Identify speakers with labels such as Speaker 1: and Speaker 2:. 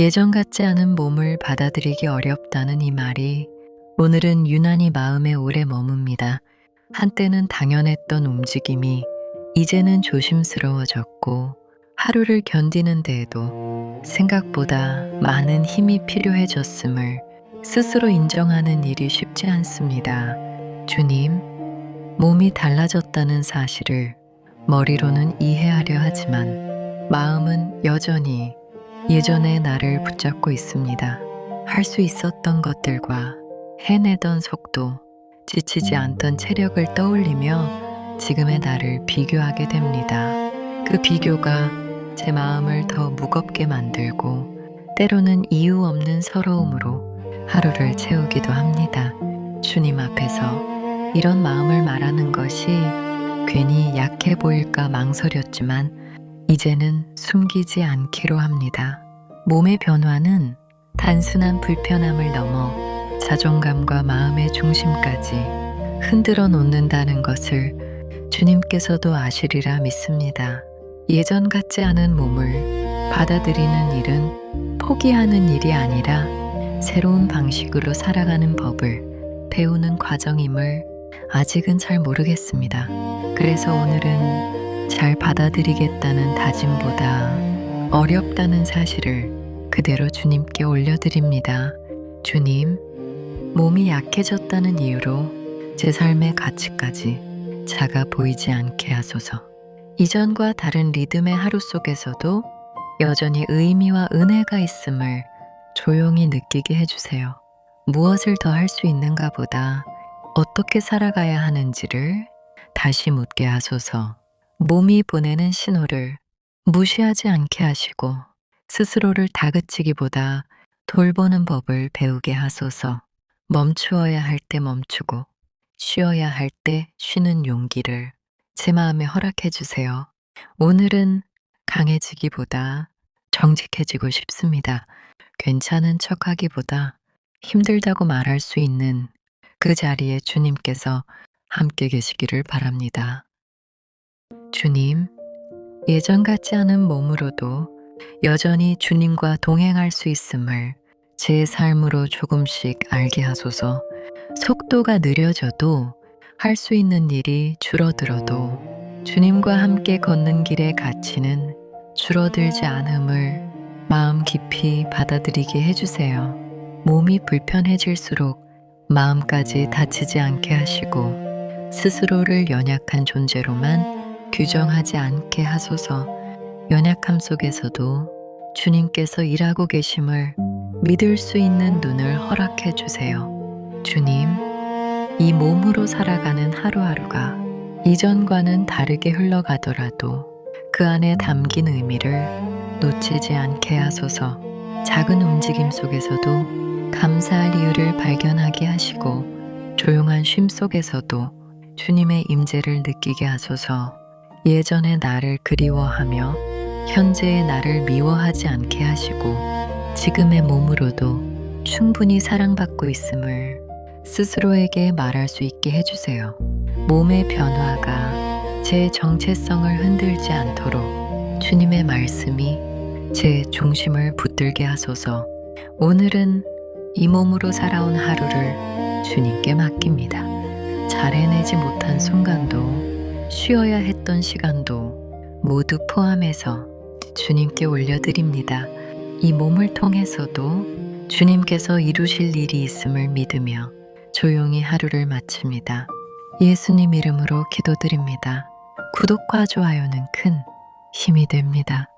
Speaker 1: 예전 같지 않은 몸을 받아들이기 어렵다는 이 말이 오늘은 유난히 마음에 오래 머뭅니다. 한때는 당연했던 움직임이 이제는 조심스러워졌고 하루를 견디는 데에도 생각보다 많은 힘이 필요해졌음을 스스로 인정하는 일이 쉽지 않습니다. 주님, 몸이 달라졌다는 사실을 머리로는 이해하려 하지만 마음은 여전히 예전의 나를 붙잡고 있습니다. 할 수 있었던 것들과 해내던 속도, 지치지 않던 체력을 떠올리며 지금의 나를 비교하게 됩니다. 그 비교가 제 마음을 더 무겁게 만들고 때로는 이유 없는 서러움으로 하루를 채우기도 합니다. 주님 앞에서 이런 마음을 말하는 것이 괜히 약해 보일까 망설였지만 이제는 숨기지 않기로 합니다. 몸의 변화는 단순한 불편함을 넘어 자존감과 마음의 중심까지 흔들어 놓는다는 것을 주님께서도 아시리라 믿습니다. 예전 같지 않은 몸을 받아들이는 일은 포기하는 일이 아니라 새로운 방식으로 살아가는 법을 배우는 과정임을 아직은 잘 모르겠습니다. 그래서 오늘은 잘 받아들이겠다는 다짐보다 어렵다는 사실을 그대로 주님께 올려드립니다. 주님, 몸이 약해졌다는 이유로 제 삶의 가치까지 작아 보이지 않게 하소서. 이전과 다른 리듬의 하루 속에서도 여전히 의미와 은혜가 있음을 조용히 느끼게 해주세요. 무엇을 더 할 수 있는가 보다 어떻게 살아가야 하는지를 다시 묻게 하소서. 몸이 보내는 신호를 무시하지 않게 하시고 스스로를 다그치기보다 돌보는 법을 배우게 하소서. 멈추어야 할 때 멈추고 쉬어야 할 때 쉬는 용기를 제 마음에 허락해 주세요. 오늘은 강해지기보다 정직해지고 싶습니다. 괜찮은 척 하기보다 힘들다고 말할 수 있는 그 자리에 주님께서 함께 계시기를 바랍니다. 주님, 예전 같지 않은 몸으로도 여전히 주님과 동행할 수 있음을 제 삶으로 조금씩 알게 하소서 속도가 느려져도 할 수 있는 일이 줄어들어도 주님과 함께 걷는 길의 가치는 줄어들지 않음을 마음 깊이 받아들이게 해주세요. 몸이 불편해질수록 마음까지 다치지 않게 하시고 스스로를 연약한 존재로만 규정하지 않게 하소서 연약함 속에서도 주님께서 일하고 계심을 믿을 수 있는 눈을 허락해 주세요. 주님, 이 몸으로 살아가는 하루하루가 이전과는 다르게 흘러가더라도 그 안에 담긴 의미를 놓치지 않게 하소서 작은 움직임 속에서도 감사할 이유를 발견하게 하시고 조용한 쉼 속에서도 주님의 임재를 느끼게 하소서 예전의 나를 그리워하며 현재의 나를 미워하지 않게 하시고 지금의 몸으로도 충분히 사랑받고 있음을 스스로에게 말할 수 있게 해주세요. 몸의 변화가 제 정체성을 흔들지 않도록 주님의 말씀이 제 중심을 붙들게 하소서 오늘은 이 몸으로 살아온 하루를 주님께 맡깁니다. 잘 해내지 못한 순간도 쉬어야 했던 시간도 모두 포함해서 주님께 올려드립니다. 이 몸을 통해서도 주님께서 이루실 일이 있음을 믿으며 조용히 하루를 마칩니다. 예수님 이름으로 기도드립니다. 구독과 좋아요는 큰 힘이 됩니다.